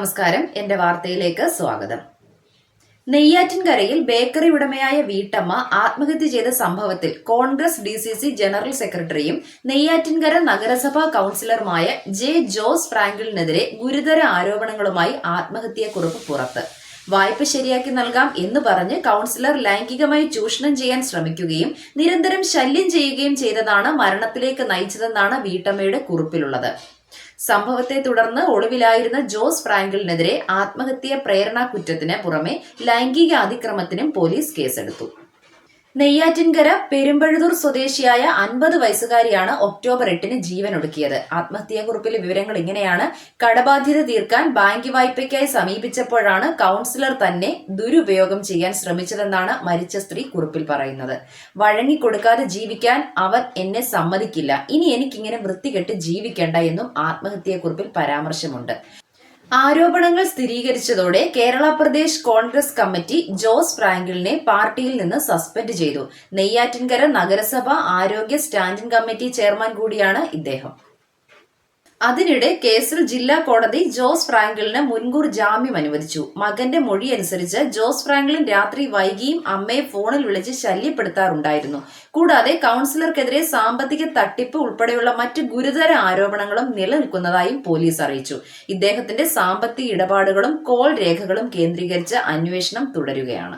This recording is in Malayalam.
നമസ്കാരം. എന്റെ വാർത്തയിലേക്ക് സ്വാഗതം. നെയ്യാറ്റിൻകരയിൽ ബേക്കറി ഉടമയായ വീട്ടമ്മ ആത്മഹത്യ ചെയ്ത സംഭവത്തിൽ Congress D C C general സെക്രട്ടറിയും നെയ്യാറ്റിൻകര നഗരസഭാ കൌൺസിലറുമായ ജെ ജോസ് ഫ്രാങ്കിളിനെതിരെ ഗുരുതര ആരോപണങ്ങളുമായി ആത്മഹത്യാക്കുറിപ്പ് പുറത്ത്. വായ്പ ശരിയാക്കി നൽകാം എന്ന് പറഞ്ഞ് കൌൺസിലർ ലൈംഗികമായി ചൂഷണം ചെയ്യാൻ ശ്രമിക്കുകയും നിരന്തരം ശല്യം ചെയ്യുകയും ചെയ്തതാണ് മരണത്തിലേക്ക് നയിച്ചതെന്നാണ് വീട്ടമ്മയുടെ കുറിപ്പിലുള്ളത്. സംഭവത്തെ തുടർന്ന് ഒളിവിലായിരുന്ന ജോസ് ഫ്രാങ്കിളിനെതിരെ ആത്മഹത്യാ പ്രേരണാ കുറ്റത്തിന് പുറമെ ലൈംഗിക അതിക്രമത്തിനും പോലീസ് കേസെടുത്തു നെയ്യാറ്റിൻകര പെരുമ്പഴുതൂർ സ്വദേശിയായ അൻപത് വയസ്സുകാരിയാണ് ഒക്ടോബർ എട്ടിന് ജീവനൊടുക്കിയത് ആത്മഹത്യാക്കുറിപ്പിലെ വിവരങ്ങൾ ഇങ്ങനെയാണ്. കടബാധ്യത തീർക്കാൻ ബാങ്ക് വായ്പയ്ക്കായി സമീപിച്ചപ്പോഴാണ് കൗൺസിലർ തന്നെ ദുരുപയോഗം ചെയ്യാൻ ശ്രമിച്ചതെന്നാണ് മരിച്ച സ്ത്രീ കുറിപ്പിൽ പറയുന്നത്. വഴങ്ങിക്കൊടുക്കാതെ ജീവിക്കാൻ അവർ എന്നെ സമ്മതിക്കില്ല. ഇനി എനിക്കിങ്ങനെ വൃത്തികെട്ട് ജീവിക്കേണ്ട എന്നും ആത്മഹത്യാക്കുറിപ്പിൽ പരാമർശമുണ്ട്. ആരോപണങ്ങൾ സ്ഥിരീകരിച്ചതോടെ കേരള പ്രദേശ് കോൺഗ്രസ് കമ്മിറ്റി ജോസ് ഫ്രാങ്കിളിനെ പാർട്ടിയിൽ നിന്ന് സസ്പെൻഡ് ചെയ്തു. നെയ്യാറ്റിൻകര നഗരസഭ ആരോഗ്യ സ്റ്റാൻഡിംഗ് കമ്മിറ്റി ചെയർമാൻ കൂടിയാണ് ഇദ്ദേഹം. അതിനിടെ കേസിൽ ജില്ലാ കോടതി ജോസ് ഫ്രാങ്കിളിന് മുൻകൂർ ജാമ്യം അനുവദിച്ചു. മകന്റെ മൊഴി അനുസരിച്ച് ജോസ് ഫ്രാങ്ക്ലിൻ രാത്രി വൈകിയും അമ്മയെ ഫോണിൽ വിളിച്ച് ശല്യപ്പെടുത്താറുണ്ടായിരുന്നു. കൂടാതെ കൗൺസിലർക്കെതിരെ സാമ്പത്തിക തട്ടിപ്പ് ഉൾപ്പെടെയുള്ള മറ്റ് ഗുരുതര ആരോപണങ്ങളും നിലനിൽക്കുന്നതായും പോലീസ് അറിയിച്ചു. ഇദ്ദേഹത്തിന്റെ സാമ്പത്തിക ഇടപാടുകളും കോൾ രേഖകളും കേന്ദ്രീകരിച്ച് അന്വേഷണം തുടരുകയാണ്.